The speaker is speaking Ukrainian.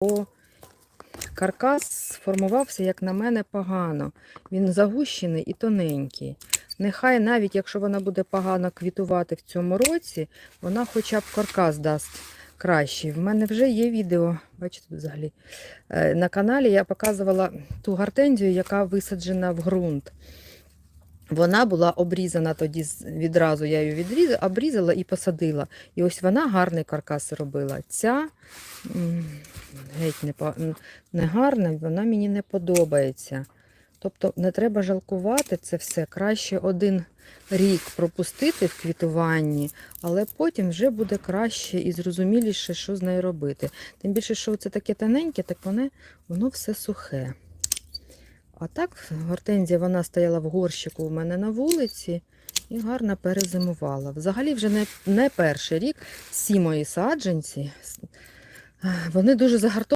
бо каркас сформувався, як на мене, погано. Він загущений і тоненький. Нехай навіть якщо вона буде погано квітувати в цьому році, вона хоча б каркас дасть кращий. В мене вже є відео, бачите, взагалі. е, На каналі я показувала ту гортензію, яка висаджена в ґрунт. Вона була обрізана тоді відразу, я її відрізала, обрізала і посадила. І ось вона гарний каркас робила. Ця геть не, не гарна, вона мені не подобається. Тобто не треба жалкувати це все. Краще один рік пропустити в квітуванні, але потім вже буде краще і зрозуміліше, що з нею робити. Тим більше, що це таке тоненьке, так воно, воно все сухе. А так, гортензія вона стояла в горщику у мене на вулиці і гарно перезимувала. Взагалі, вже не, не перший рік всі мої саджанці, вони дуже загартовані.